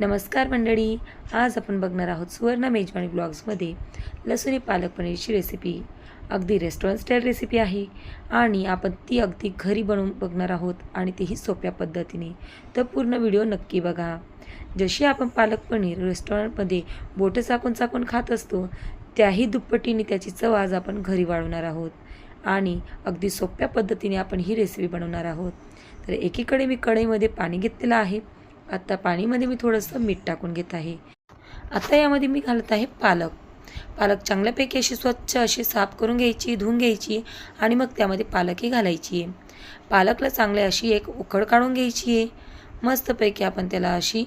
नमस्कार मंडळी. आज आपण बघणार आहोत सुवर्ण मेजवानी ब्लॉग्समध्ये लसूणी पालक पनीरची रेसिपी अगदी रेस्टॉरंट स्टाईल रेसिपी आहे आणि आपण ती अगदी घरी बनवून बघणार आहोत आणि तेही सोप्या पद्धतीने. तर पूर्ण व्हिडिओ नक्की बघा. जशी आपण पालक पनीर रेस्टॉरंटमध्ये बोटं चाकून चाकून खात असतो त्याही दुप्पटीने त्याची चव आज आपण घरी वाढवणार आहोत. आणि अगदी सोप्या पद्धतीने आपण ही रेसिपी बनवणार आहोत. तर एकीकडे मी कढईमध्ये पाणी घेतलेलं आहे. आता पाणीमध्ये मी थोडंसं मीठ टाकून घेत आहे. आता यामध्ये मी घालत आहे पालक. पालक चांगल्यापैकी अशी स्वच्छ अशी साफ करून घ्यायची धुवून घ्यायची आणि मग त्यामध्ये पालकही घालायची. आहे पालकला चांगली अशी एक उकड काढून घ्यायची. आहे मस्तपैकी आपण त्याला अशी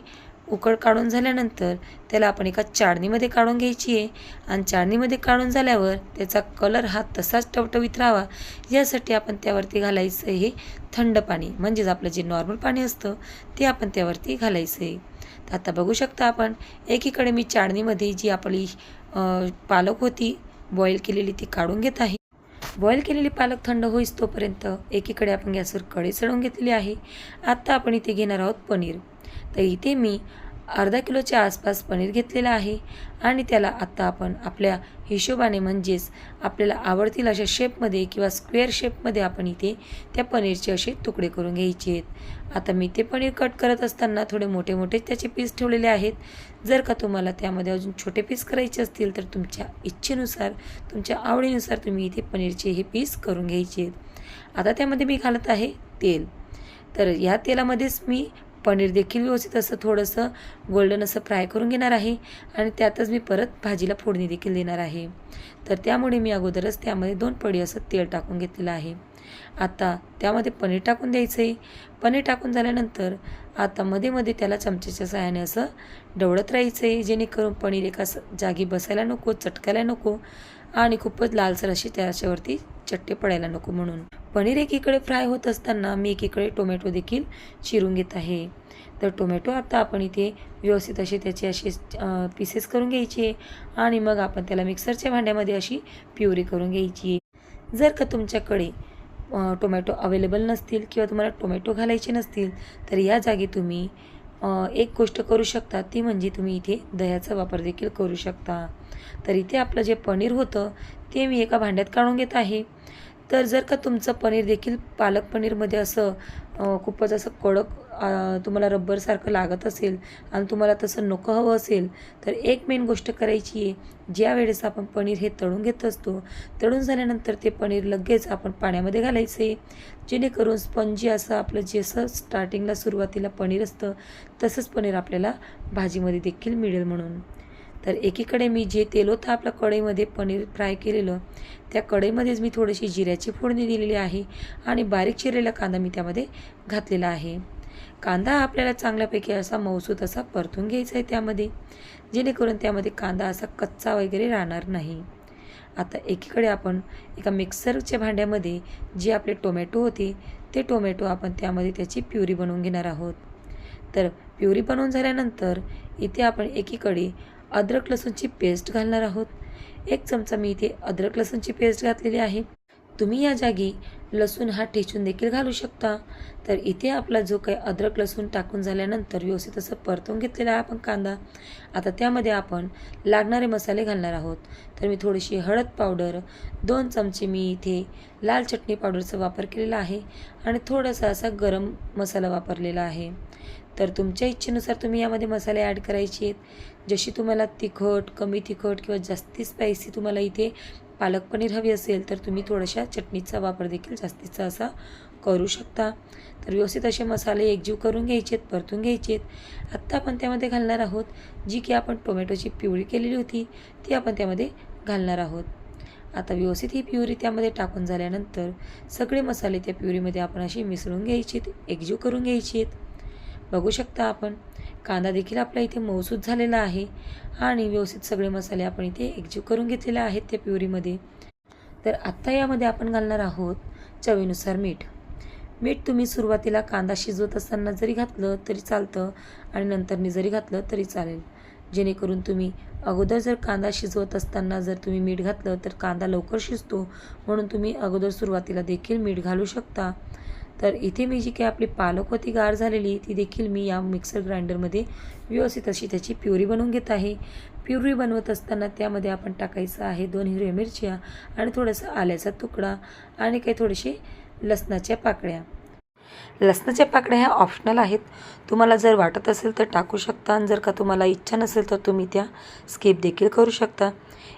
उकड काढून झाल्यानंतर त्याला आपण एका चाळणीमध्ये काढून घ्यायची आहे. आणि चाळणीमध्ये काढून झाल्यावर त्याचा कलर हा तसाच टवटवीत राहावा. यासाठी आपण त्यावरती घालायचं हे थंड पाणी म्हणजेच आपलं जे नॉर्मल पाणी असतं ते आपण त्यावरती घालायचं आहे. तर आता बघू शकता आपण एकीकडे मी चाळणीमध्ये जी आपली पालक होती बॉईल केलेली ती काढून घेत आहे. बॉईल केलेली पालक थंड होईस तोपर्यंत एकीकडे आपण गॅसवर कढई चढवून घेतलेली आहे. आत्ता आपण इथे घेणार आहोत पनीर. तर इथे मी अर्धा किलोच्या आसपास पनीर घेतलेलं आहे आणि त्याला आत्ता आपण आपल्या हिशोबाने म्हणजेच आपल्याला आवडतील अशा शेपमध्ये किंवा स्क्वेअर शेपमध्ये आपण इथे त्या पनीरचे असे तुकडे करून घ्यायचे आहेत. आता मी ते पनीर कट करत असताना थोडे मोठे मोठे त्याचे पीस ठेवलेले आहेत. जर का तुम्हाला त्यामध्ये अजून छोटे पीस करायचे असतील तर तुमच्या इच्छेनुसार तुमच्या आवडीनुसार तुम्ही इथे पनीरचे हे पीस करून घ्यायचे आहेत. आता त्यामध्ये मी घालत आहे तेल. तर या तेलामध्येच मी पनीर देखील व्यवस्थित असं थोडंसं गोल्डन असं फ्राय करून घेणार आहे. आणि त्यातच मी परत भाजीला फोडणी देखील देणार आहे. तर त्यामुळे मी अगोदरच त्यामध्ये दोन पडी असं तेल टाकून घेतलेलं आहे. आता त्यामध्ये पनीर टाकून द्यायचं आहे पनीर टाकून झाल्यानंतर आता मध्ये मध्ये त्याला चमच्याच्या सहाय्याने असं डवळत राहायचं आहे जेणेकरून पनीर एका जागी बसायला नको चटकायला नको आणि खूपच लालसर अशी त्याच्यावरती चट्टे पडायला नको म्हणून. पनीर एकीकडे फ्राय होत असताना मी एकीकडे टोमॅटो देखील चिरून घेत आहे. तर टोमॅटो आता आपण इथे व्यवस्थित असे त्याचे असे पीसेस करून घ्यायचे आणि मग आपण त्याला मिक्सरच्या भांड्यामध्ये अशी प्युरी करून घ्यायची. जर का तुमच्याकडे टोमॅटो अवेलेबल नसतील किंवा तुम्हाला टोमॅटो घालायचे नसतील तर या जागी तुम्ही एक गोष्ट करू शकता. ती म्हणजे तुम्ही इथे दह्याचा वापर देखील करू शकता. तर इथे आपलं जे पनीर होतं ते मी एका भांड्यात काढून घेत आहे. तर जर का तुमचं पनीर देखील पालक पनीरमध्ये असं खूपच असं कडक तुम्हाला रब्बरसारखं लागत असेल आणि तुम्हाला तसं नको हवं असेल तर एक मेन गोष्ट करायची आहे ज्या वेळेस आपण पनीर हे तळून घेत असतो तळून झाल्यानंतर ते पनीर लगेच आपण पाण्यामध्ये घालायचं. आहे जेणेकरून स्पंजी असं आपलं जसं स्टार्टिंगला सुरुवातीला पनीर असतं तसंच पनीर आपल्याला भाजीमध्ये देखील मिळेल म्हणून. तर एकीकडे मी जे तेल होतं आपल्या कढईमध्ये पनीर फ्राय केलेलं त्या कढईमध्येच मी थोडीशी जिऱ्याची फोडणी दिलेली आहे आणि बारीक चिरलेला कांदा मी त्यामध्ये घातलेला आहे. कांदा आपल्याला चांगल्यापैकी असा मौसूत असा परतून घ्यायचा आहे त्यामध्ये जेणेकरून त्यामध्ये कांदा असा कच्चा वगैरे राहणार नाही. आता एकीकडे आपण एका मिक्सरच्या भांड्यामध्ये जे आपले टोमॅटो होते ते टोमॅटो आपण त्यामध्ये त्याची प्युरी बनवून घेणार आहोत. तर प्युरी बनवून झाल्यानंतर इथे आपण एकीकडे अद्रक लसूणची पेस्ट घालणार आहोत. एक चमचा मी इथे अद्रक लसूणची पेस्ट घातलेली आहे. तुम्ही या जागी लसूण हा ठेचून देखील घालू शकता. तर इथे आपला जो काही अद्रक लसूण टाकून झाल्यानंतर व्यवस्थित असं परतवून घेतलेला आहे आपण कांदा. आता त्यामध्ये आपण लागणारे मसाले घालणार आहोत. तर मी थोडीशी हळद पावडर दोन चमचे मी इथे लाल चटणी पावडरचा वापर केलेला आहे आणि थोडासा असा गरम मसाला वापरलेला आहे. तर तुमच्या इच्छेनुसार तुम्ही यामध्ये मसाले ॲड करायचे आहेत. जशी तुम्हाला तिखट कमी तिखट किंवा जास्ती स्पायसी तुम्हाला इथे पालक पनीर हवी असेल तर तुम्ही थोड्याशा चटणीचा वापर देखील जास्तीचा असा करू शकता. तर व्यवस्थित असे मसाले एकजीव करून घ्यायचे आहेत परतून घ्यायचे आहेत आत्ता आपण त्यामध्ये घालणार आहोत जी की आपण टोमॅटोची पिवळी केलेली होती ती आपण त्यामध्ये घालणार आहोत. आता व्यवस्थित ही प्युरी त्यामध्ये टाकून झाल्यानंतर सगळे मसाले त्या प्युरीमध्ये आपण असे मिसळून घ्यायचे आहेत एकजीव करून घ्यायचे आहेत बघू शकता आपण. कांदा देखील आपला इथे मौसूद झालेला आहे आणि व्यवस्थित सगळे मसाले आपण इथे एकजीव करून घेतलेले आहेत त्या प्युरीमध्ये. तर आत्ता यामध्ये आपण घालणार आहोत चवीनुसार मीठ. मीठ तुम्ही सुरुवातीला कांदा शिजवत असताना जरी घातलं तरी चालतं आणि नंतरनी जरी घातलं तरी चालेल. जेणेकरून तुम्ही अगोदर जर कांदा शिजवत असताना जर तुम्ही मीठ घातलं तर कांदा लवकर शिजतो म्हणून तुम्ही अगोदर सुरुवातीला देखील मीठ घालू शकता. तर इथे मी जी काही आपली पालक होती गार झालेली ती देखील मी या मिक्सर ग्राइंडरमध्ये व्यवस्थित अशी त्याची प्युरी बनवून घेत आहे. प्युरी बनवत असताना त्यामध्ये आपण टाकायचं आहे दोन हिरव्या मिरच्या आणि थोडंसं आल्याचा तुकडा आणि काही थोडेसे लसणाच्या पाकळ्या. लसणाच्या पाकळ्या ह्या ऑप्शनल आहेत. तुम्हाला जर वाटत असेल तर टाकू शकता आणि जर का तुम्हाला इच्छा नसेल तर तुम्ही त्या स्किप देखील करू शकता.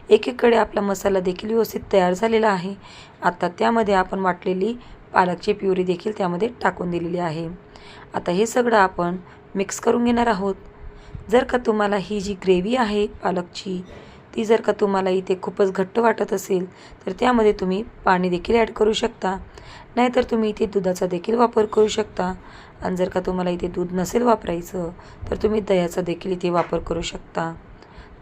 एकीकडे आपला मसाला देखील व्यवस्थित तयार झालेला आहे. आता त्यामध्ये आपण वाटलेली पालकची प्युरी देखील त्यामध्ये टाकून दिलेली आहे. आता हे सगळं आपण मिक्स करून घेणार आहोत. जर का तुम्हाला ही जी ग्रेव्ही आहे पालकची ती जर का तुम्हाला इथे खूपच घट्ट वाटत असेल तर त्यामध्ये तुम्ही पाणी देखील ॲड करू शकता. नाहीतर तुम्ही इथे दुधाचा देखील वापर करू शकता. आणि जर का तुम्हाला इथे दूध नसेल वापरायचं तर तुम्ही दह्याचा देखील इथे वापर करू शकता.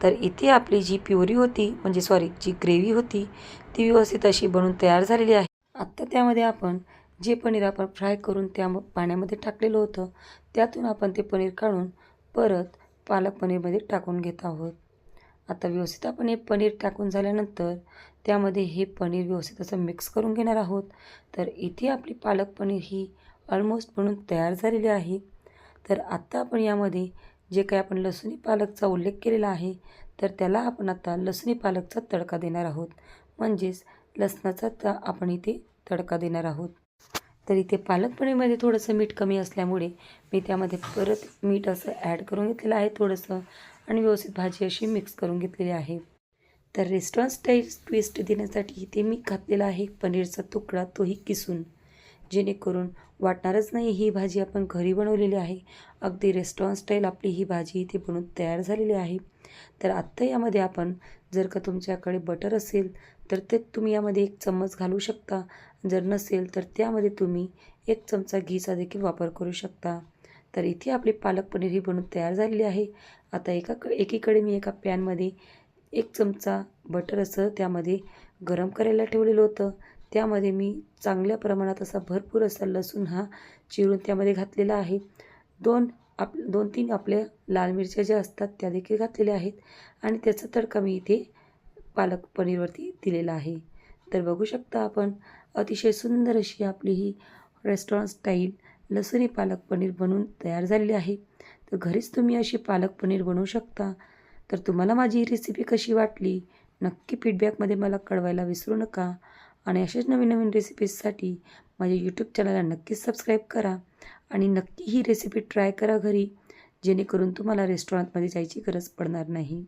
तर इथे आपली जी प्युरी होती म्हणजे सॉरी जी ग्रेव्ही होती ती व्यवस्थित अशी बनून तयार झालेली आहे. आत्ता त्यामध्ये आपण जे पनीर आपण फ्राय करून त्या पाण्यामध्ये टाकलेलं होतं त्यातून आपण ते पनीर काढून परत पालक पनीरमध्ये टाकून घेत आहोत. आता व्यवस्थित आपण हे पनीर टाकून झाल्यानंतर त्यामध्ये हे पनीर व्यवस्थित असं मिक्स करून घेणार आहोत. तर इथे आपली पालक पनीर ही ऑलमोस्ट म्हणून तयार झालेली आहे. तर आत्ता आपण यामध्ये जे काही आपण लसुणी पालकचा उल्लेख केलेला आहे तर त्याला आपण आता लसुणी पालकचा तडका देणार आहोत. म्हणजेच लसणाचा त आपण इथे तडका देणार आहोत. तर इथे पालक पनीरमध्ये थोडंसं मीठ कमी असल्यामुळे मी त्यामध्ये परत मीठ असं ॲड करून घेतलेलं आहे थोडंसं आणि व्यवस्थित भाजी अशी मिक्स करून घेतलेली आहे. तर रेस्टॉरंट स्टाईल ट्विस्ट देण्यासाठी इथे मी घातलेला आहे पनीरचा तुकडा तोही किसून. जेणेकरून वाटणारच नाही ही भाजी आपण घरी बनवलेली आहे. अगदी रेस्टॉरंट स्टाईल आपली ही भाजी इथे बनवून तयार झालेली आहे. तर आत्ता यामध्ये आपण जर का तुमच्याकडे बटर असेल तर ते तुम्ही यामध्ये एक चम्मच घालू शकता. जर नसेल तर त्यामध्ये तुम्ही एक चमचा घीचा देखील वापर करू शकता. तर इथे आपली पालक पनीर ही बनवून तयार झालेली आहे. आता एका एकीकडे मी एका पॅनमध्ये एक चमचा बटर असं त्यामध्ये गरम करायला ठेवलेलं होतं. त्यामध्ये मी चांगल्या प्रमाणात असा भरपूर असा लसूण हा चिरून त्यामध्ये घातलेला आहे. दोन आप दोन तीन आपल्या लाल मिरच्या ज्या असतात त्या देखील घातलेल्या आहेत. आणि त्याचा तडका मी इथे पालक पनीरवरती दिलेला आहे. तर बघू शकता आपण अतिशय सुंदर अशी आपली ही रेस्टॉरंट स्टाईल लसुणी पालक पनीर बनवून तयार झालेली आहे. तर घरीच तुम्ही अशी पालक पनीर बनवू शकता. तर तुम्हाला माझी ही रेसिपी कशी वाटली नक्की फीडबॅकमध्ये मला कळवायला विसरू नका. आणि अशाच नवीन नवीन रेसिपीजसाठी माझ्या यूट्यूब चॅनलला नक्कीच सबस्क्राईब करा. आणि नक्की ही रेसिपी ट्राय करा घरी जेणेकरून तुम्हाला रेस्टॉरंटमध्ये जायची गरज पडणार नाही.